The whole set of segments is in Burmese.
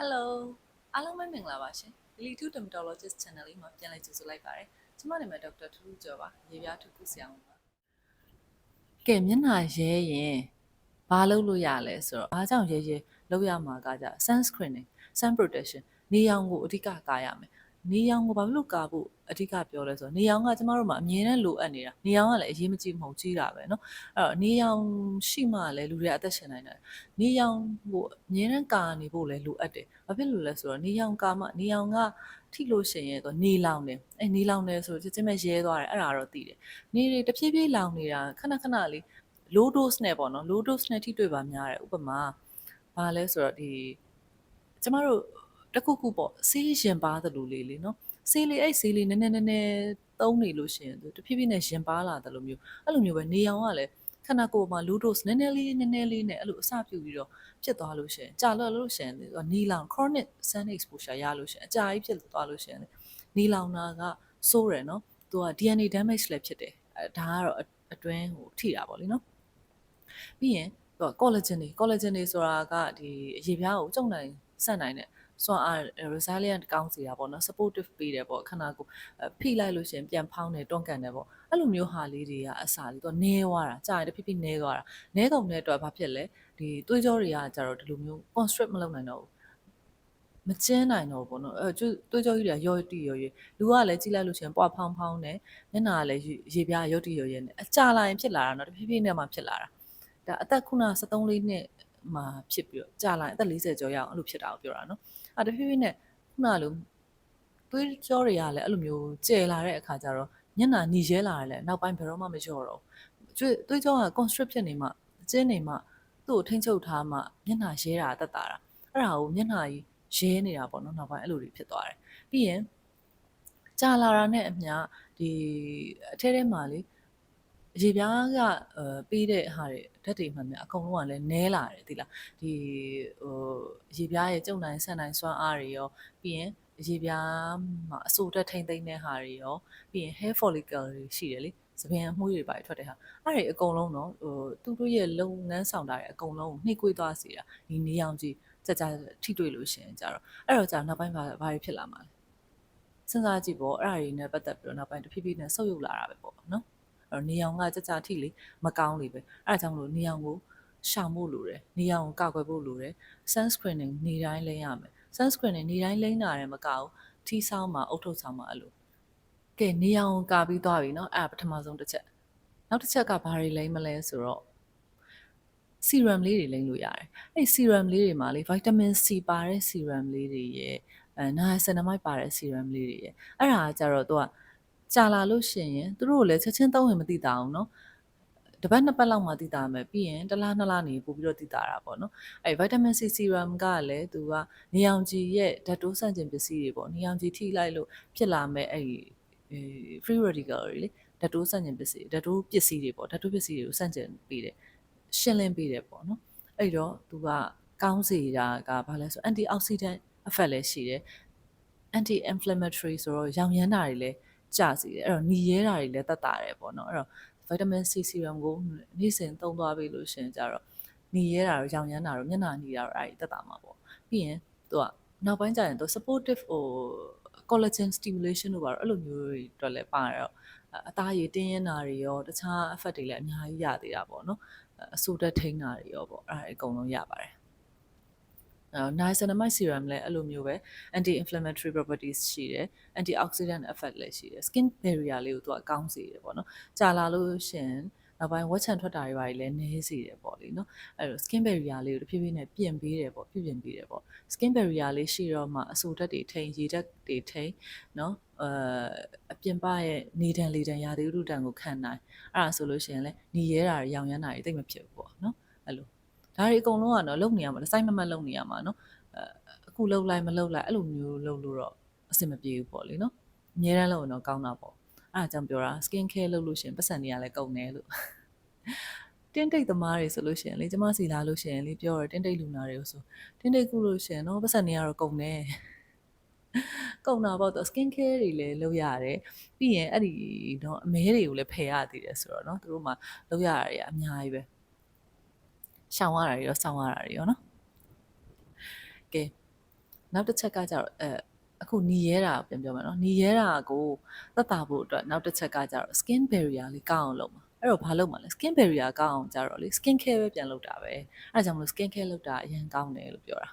Hello အားလုံးပဲမင်္ဂလာပါရှင် Lily2 Dermatologist Channel လေးမှာပြန်လည်ကြိုဆိုလိုက်ပါတယ်ကျွန်မနာမည်ဒေါက်တာထူးထူးကျော်ပါရေပြားထုခုဆရာဝန်ပါကဲမျက်နှာရဲရင်ဘာလုပ်လို့ရလဲဆိုတော့ဘာကြောင့်ရဲရဲလုပ်ရမှာကကြ sunscreening sun protection နေရောင်ကိုအဓိကကာရမယ် နေရောင်ကိုဘာဖြစ်လို့ကာဖို့အဓိကပြောလဲဆိုတော့နေရောင်ကကျမတို့မှာအမြဲတမ်းလိုအပ်နေတာနေရောင်ကလည်းအရေးမကြီးမဟုတ်ကြီးတာပဲเนาะအဲ့တော့နေရောင်ရှိမှလည်းလူတွေအသက်ရှင်နိုင်တယ်နေရောင်ကိုအမြဲတမ်းကာနေဖို့လည်းလိုအပ်တယ်ဘာဖြစ်လို့လဲဆိုတော့နေရောင်ကာမှနေရောင်ကထိလို့ရှိရင်တော့နေလောင်တယ်အဲနေလောင်တယ်ဆိုတော့ချက်ချင်းပဲရဲသွားတယ်အဲ့ဒါတော့သိတယ်နေတွေတဖြည်းဖြည်းလောင်နေတာခဏခဏလေး low dose နဲ့ပေါ့နော် low dose နဲ့ထိတွေ့ပါများတယ်ဥပမာဘာလဲဆိုတော့ဒီကျမတို့ တစ်ခုခုပေါ့ဆေးရင်ပါသလိုလေးလေးနော်ဆေးလေးအဲ့ဆေးလေးနည်းနည်းနည်းနည်းသုံးနေလို့ရှိရင်သူတဖြည်းဖြည်းနဲ့ရင်ပါလာတယ်လို့မျိုးအဲ့လိုမျိုးပဲနေအောင်ကလည်းခဏကိုယ်မှာ low dose နည်းနည်းလေးနည်းနည်းလေးနဲ့အဲ့လိုအစပြုပြီးတော့ဖြစ်သွားလို့ရှိရင်ကြာလော့လို့ရှိရင်နီလောင် chronic sun exposure ရလို့ရှိရင်အကြာကြီးဖြစ်သွားလို့ရှိရင်နီလောင်တာကစိုးရယ်နော်သူက DNA damage လည်းဖြစ်တယ်အဲဒါကတော့အတွင်းဟိုထိတာပေါ့လीနော်ပြီးရင်သူက collagen တွေ collagen တွေဆိုတာကဒီအရေပြားကိုကျုံနိုင်ဆက်နိုင်တဲ့ စွမ်းအား resilient ကောင်းစေတာပေါ့နော် supportive ပေးတယ်ပေါ့ခဏကိုဖိလိုက်လို့ရှိရင်ပြန်ဖောင်းတယ်တွန်းကန်တယ်ပေါ့အဲ့လိုမျိုးဟာလေးတွေကအစာလေးတော့နဲသွားတာကြာရင်တဖြည်းဖြည်းနဲသွားတာနဲကုန်တဲ့အတွက်ဘာဖြစ်လဲဒီသွေးကြောတွေကကြတော့ဒီလိုမျိုး constrict မလုပ်နိုင်တော့ဘူးမကျင်းနိုင်တော့ဘူးပေါ့နော်အဲသွေးကြောကြီးတွေကရောတိရောရေလူကလည်းကြီးလိုက်လို့ရှိရင်ပွားဖောင်းဖောင်းနဲ့မျက်နှာကလည်းရေပြားရောတိရောရေနဲ့အကြာလာရင်ဖြစ်လာတာနော်တဖြည်းဖြည်းနဲ့မှဖြစ်လာတာဒါအသက်ခုန73လေးနှစ်မှာဖြစ်ပြီးတော့ကြာလာရင်အသက်40ကျော်ရအောင်အဲ့လိုဖြစ်တာကိုပြောတာနော် အဲတဖြည်းဖြည်းနဲ့ခုနလိုသွေးကြောတွေကလည်းအဲ့လိုမျိုးကျယ်လာတဲ့အခါကျတော့မျက်နှာหนีရဲလာတယ်လေနောက်ပိုင်းဘယ်တော့မှမလျှော့တော့ဘူးသွေးကြောက constrict ဖြစ်နေမှအကျဉ်းနေမှသူ့ကိုထိန်းချုပ်ထားမှမျက်နှာရဲတာတက်တာတာအဲ့ဒါကိုမျက်နှာကြီးရဲနေတာပေါ့နော်နောက်ပိုင်းအဲ့လိုတွေဖြစ်သွားတယ်ပြီးရင်ကြာလာတာနဲ့အမျှဒီအထဲထဲမှာလေ ရေပြားကအဲပေးတဲ့ဟာတွေဓာတ်တွေမှန်များအကုန်လုံးကလည်းနဲလာတယ်ဒီလားဒီဟိုရေပြားရဲ့ကြုံနိုင်ဆန်နိုင်စွမ်းအားတွေရောပြီးရင်ရေပြားမှာအဆိုတက်ထိမ့်သိမ့်တဲ့ဟာတွေရောပြီးရင် hair follicle တွေရှိတယ်လေသပင်အမှုတွေပါထွက်တဲ့ဟာအဲ့ဒီအကုန်လုံးတော့ဟိုသူတို့ရဲ့လုပ်ငန်းဆောင်တာတွေအကုန်လုံးကိုနှိပ်ကွေးသွားစေတာဒီနေအောင်ကြီးကြကြထိတွေ့လို့ရှိရင်ကြတော့အဲ့တော့ကြာနောက်ပိုင်းဘာဘာတွေဖြစ်လာမှာလဲစဉ်းစားကြည့်ပေါ့အဲ့ဒါတွေနဲ့ပတ်သက်ပြီးတော့နောက်ပိုင်းတဖြည်းဖြည်းနဲ့ဆုပ်ယုပ်လာတာပဲပေါ့နော် အဲ့တော့နေအောင်ကကြကြထိလေမကောင်းလေပဲအဲ့ဒါကြောင့်မလို့နေအောင်ကိုရှောင်ဖို့လိုတယ်နေအောင်ကိုကောက်ွယ်ဖို့လိုတယ် sunscreening နေတိုင်းလိမ့်ရမယ် sunscreening နေတိုင်းလိမ့်တာလည်းမကောက်ထီးဆောင်မှာအုတ်ထုတ်ဆောင်မှာအဲ့လိုကဲနေအောင်ကာပြီးသွားပြီเนาะအဲ့ပထမဆုံးတစ်ချက်နောက်တစ်ချက်ကဘာတွေလိမ့်မလဲဆိုတော့ serum လေးတွေလိမ့်လို့ရတယ်အဲ့ serum လေးတွေမှာလေ vitamin C ပါတဲ့ serum လေးတွေရဲ့အဲ niacinamide ပါတဲ့ serum လေးတွေရဲ့အဲ့ဒါကကြတော့သူက ကြာလာလို့ရှိရင်သူတို့ကိုလည်းချက်ချင်းသုံးရင်မသိတာအောင်เนาะတပတ်နှစ်ပတ်လောက်မှသိတာမယ်ပြီးရင်တစ်လားနှစ်လားနေပို့ပြီးတော့သိတာတာပေါ့နော်အဲ vitamin C serum ကလည်းသူကနေအောင်ကြည်ရဲ့ဓာတ်တိုးဆန့်ကျင်ပစ္စည်းတွေပေါ့နေအောင်ကြည်ထိလိုက်လို့ဖြစ်လာမဲ့အဲ့ဒီ free radical တွေလေဓာတ်တိုးဆန့်ကျင်ပစ္စည်းဓာတ်တိုးပစ္စည်းတွေပေါ့ဓာတ်တိုးပစ္စည်းတွေကိုဆန့်ကျင်ပေးတယ်ရှင်းလင်းပေးတယ်ပေါ့နော်အဲ့တော့သူကကောင်းစေတာကဘာလဲဆို antioxidant effect လည်းရှိတယ် anti inflammatory ဆိုတော့ရောင်ရမ်းတာတွေလည်း ကျစေတယ်အဲ့တော့ညီရဲတာတွေလည်းတက်တာတယ်ပေါ့နော်အဲ့တော့ vitamin C serum ကိုနေ့စဉ်သုံးသွားပြီလို့ရှင်ကြတော့ညီရဲတာတော့ရောင်ရမ်းတာတော့မျက်နှာညီတာတော့အဲ့ဒီတက်တာမှာပေါ့ပြီးရင်သူကနောက်ပိုင်းကျရင်သူ supportive ဟို collagen stimulation တို့ပါတော့အဲ့လိုမျိုးတွေအတွက်လည်းပါတော့အသားရည်တင်းရင်တာတွေရောတခြား effect တွေလည်းအများကြီးရသေးတာပေါ့နော်အဆိုတက်ထိန်းတာတွေရောပေါ့အဲ့ဒါအကုန်လုံးရပါတယ်အဲ niacinamide serum လည်းအဲ့လိုမျိုးပဲ anti inflammatory properties ရှိတယ် antioxidant effect လည်းရှိတယ် skin barrier လေးကိုသူကကောင်းစေတယ်ပေါ့နော်ကြာလာလို့ရှင်နောက်ပိုင်းဝက်ချန်ထွက်တာတွေပါလည်းနည်းစေတယ်ပေါ့လေနော်အဲ့တော့ skin barrier လေးကိုတဖြည်းဖြည်းနဲ့ပြင်ပေးတယ်ပေါ့ပြုပြင်ပေးတယ်ပေါ့ skin barrier လေးရှိတော့မှအဆိုဓာတ်တွေထိန်ရေဓာတ်တွေထိန်နော်အဲအပြင်ပရဲ့နေတံလေတံရာသီဥတုတံကိုခံနိုင်အဲ့ဒါဆိုလို့ရှိရင်လည်းညီရဲတာရောင်ရမ်းတာတွေတိတ်မဖြစ်ဘူးပေါ့နော်အဲ့လို ဒါတွေအကုန်လုံးကတော့လုံနေရမှာစိုက်မမတ်လုံနေရမှာနော်အခုလုံလိုက်မလုံလိုက်အဲ့လိုမျိုးလုံလို့တော့အဆင်မပြေဘူးပေါ့လေနော်အများအားလုံးတော့ကောင်းတာပေါ့အဲ့ဒါကြောင့်ပြောတာ skin care လုပ်လို့ရှင်ပတ်စံတွေကလည်းကုန်တယ်လို့တင်းတိတ်သမားတွေဆိုလို့ရှိရင်လေကျမစီလာလို့ရှိရင်လေပြောရတင်းတိတ်လူနာတွေကိုဆိုတင်းတိတ်ကုလို့ရှိရင်တော့ပတ်စံတွေကတော့ကုန်တယ်ကုန်တာပေါ့တော့ skin care တွေလည်းလုပ်ရတယ်ပြီးရင်အဲ့ဒီတော့အမဲတွေကိုလည်းဖယ်ရသေးတယ်ဆိုတော့เนาะသူတို့မှလုပ်ရတာတွေအများကြီးပဲ ရှောင်ရတာတွေရောစောင့်ရတာတွေရောနော်ကဲနောက်တစ်ချက်ကကြတော့အဲအခုညီရဲတာပြန်ပြောမယ်နော်ညီရဲတာကိုသက်သာဖို့အတွက်နောက်တစ်ချက်ကကြတော့ skin barrier လေးကောင်းအောင်လုပ်ပါအဲ့တော့ဘာလုပ်မှာလဲ skin barrier ကောင်းအောင်ကြတော့လေ skin care ပဲပြန်လုပ်တာပဲအဲ့ဒါကြောင့်မလို့ skin care လုပ်တာအရင်ကောင်းတယ်လို့ပြောတာ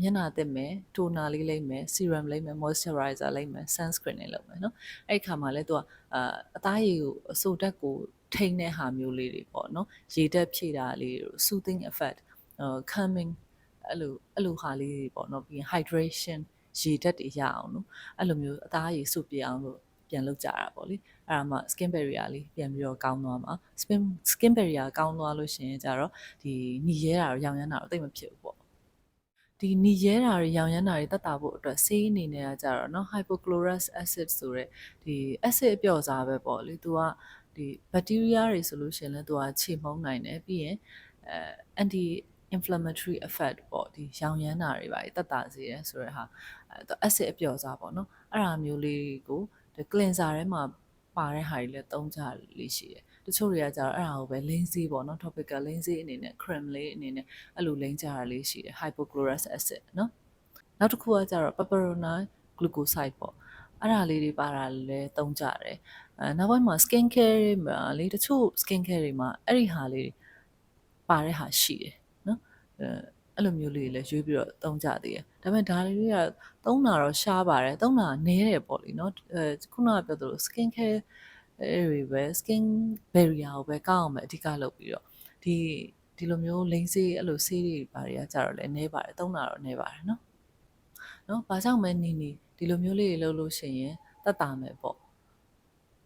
မျက်နှာသစ်မယ် toner လေးလိမ့်မယ် serum လိမ့်မယ် moisturizer လိမ့်မယ် sunscreen လေးလုပ်မယ်နော်အဲ့ဒီခါမှာလဲသူကအာအသားရည်ကိုအဆိုတက်ကိုထိန်းတဲ့ဟာမျိုးလေးတွေပေါ့နော်ရေတက်ဖြည့်တာလေးတွေ soothing effect ဟို calming အဲ့လိုအဲ့လိုဟာလေးတွေပေါ့နော်ပြီးရင် hydration ရေဓာတ်တွေရအောင်လို့အဲ့လိုမျိုးအသားရည်စုပြအောင်လို့ပြန်လုပ်ကြတာပေါ့လေအဲ့ဒါမှ skin barrier လေးပြန်ပြီးတော့ကောင်းသွားမှာ skin skin barrier ကောင်းသွားလို့ရှိရင်ကြတော့ဒီหนีရဲတာရောင်ရမ်းတာတော့တိတ်မဖြစ်ဘူးပေါ့ ဒီหนีရဲတာတွေရောင်ရမ်းတာတွေတက်တာဖို့အတွက်ဆေးအနေနဲ့ကကြတော့เนาะ hypochlorous acid ဆိုတဲ့ဒီ acid အပျော့စားပဲပေါ့လေသူကဒီ bacteria တွေဆိုလို့ရှိရင်လည်းသူကခြေမှုန်းနိုင်တယ်ပြီးရင်အဲ anti inflammatory effect ပေါ့ဒီရောင်ရမ်းတာတွေပါတက်တာစေတယ်ဆိုတဲ့ဟာအဲ acid အပျော့စားပေါ့နော်အဲ့ဒါမျိုးလေးကိုဒီ cleanser ထဲမှာပါတဲ့ဟာတွေလည်းသုံးကြလေးရှိတယ် တချို့တွေကကြတော့အဲ့ဒါကိုပဲ lazy ပေါ့နော် topical lazy အနေနဲ့ cream လေးအနေနဲ့အဲ့လိုလိမ့်ကြတာလေးရှိတယ် hypochlorous acid နော်နောက်တစ်ခုကကြတော့ peperona glucoside ပေါ့အဲ့ဒါလေးတွေပါတာလည်းသုံးကြတယ်အဲနောက်ပိုင်းမှာ skin care တွေမှာလေတချို့ skin care တွေမှာအဲ့ဒီဟာလေးတွေပါတဲ့ဟာရှိတယ်နော်အဲအဲ့လိုမျိုးလေးတွေလည်းရွေးပြီးတော့သုံးကြသေးတယ်ဒါပေမဲ့ဒါလေးတွေကသုံးတာတော့ရှားပါတယ်သုံးတာနည်းတယ်ပေါ့လေနော်အဲခုနကပြောသလို skin care အဲ့ဒီပဲ skin barrier ကိုပဲကောက်အောင်ပဲအဓိကလုပ်ပြီးတော့ဒီဒီလိုမျိုးလိမ့်စေးအဲ့လိုဆေးတွေပါတွေကကြတော့လည်းနည်းပါတယ်သုံးတာတော့နည်းပါတယ်နော်နော်ဘာကြောင့်မဲနေနေဒီလိုမျိုးလေးတွေလုပ်လို့ရှိရင်တက်တာမယ်ပေါ့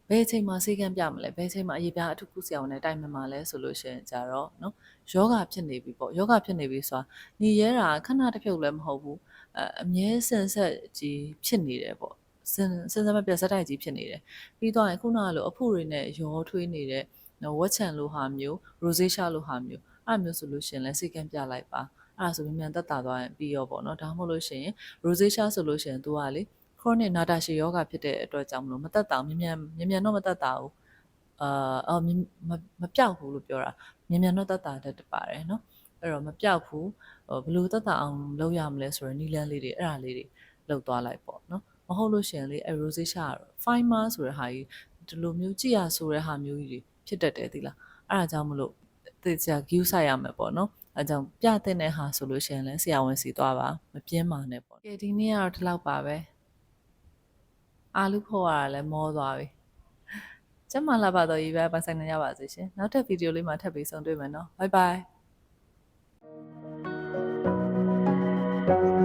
ဘယ်အချိန်မှာစေကံပြမလဲဘယ်အချိန်မှာအရေးပြားအထုခုဆရာဝန်နဲ့တိုင်ပင်မှာလဲဆိုလို့ရှိရင်ကြတော့နော်ယောဂဖြစ်နေပြီပေါ့ယောဂဖြစ်နေပြီဆိုတာညီရဲတာခဏတစ်ဖြုတ်လည်းမဟုတ်ဘူးအအမြဲစင်ဆက်ကြီးဖြစ်နေတယ်ပေါ့ စင်စင်စမပြတ်စက်တိုက်ကြီးဖြစ်နေတယ်ပြီးတော့ခုနကလိုအဖို့တွေနဲ့ရောထွေးနေတဲ့နော်ဝက်ချန်လိုဟာမျိုးရိုဇေးရှာလိုဟာမျိုးအဲ့မျိုးဆိုလို့ရှိရင်လည်းစေကံပြလိုက်ပါအဲ့ဒါဆိုမြန်မြန်တက်တာသွားရင်ပြီးရောပေါ့နော်ဒါမှမဟုတ်လို့ရှိရင် rosacea ဆိုလို့ရှိရင် तू ကလေ chronic nausea ရှည်ယောဂဖြစ်တဲ့အတွက်ကြောင့်မလို့မတက်တာမြန်မြန်မြန်မြန်တော့မတက်တာဘူးအာအော်မပြောက်ဘူးလို့ပြောတာမြန်မြန်တော့တက်တာတတ်ပါတယ်နော်အဲ့တော့မပြောက်ဘူးဟိုဘယ်လိုတက်တာအောင်လုပ်ရမလဲဆိုတော့နီလန်းလေးတွေအဲ့ဒါလေးတွေလုပ်သွားလိုက်ပေါ့နော် မဟုတ်လို့ရှိရင်လေ rosacea fiber ဆိုတဲ့ဟာကြီးဒီလိုမျိုးကြည့်ရဆိုတဲ့ဟာမျိုးကြီးတွေဖြစ်တတ်တယ်သီလားအဲ့ဒါကြောင့်မလို့တေချာ view ဆိုင်ရမယ်ပေါ့နော်အဲကြောင့်ပြတဲ့ဟာဆိုလို့ရှိရင်လည်းဆရာဝန်စီသွားပါမပြင်းပါနဲ့ပေါ့ကဲဒီနေ့ကတော့ဒီလောက်ပါပဲအာလူဖို့ရတာလည်းမောသွားပြီကျမလာပါတော့ရေးပဲပိုင်ဆိုင်နေရပါစေရှင်နောက်ထပ်ဗီဒီယိုလေးမှာထပ်ပြီးဆုံတွေ့မယ်နော်ဘိုင်ဘိုင်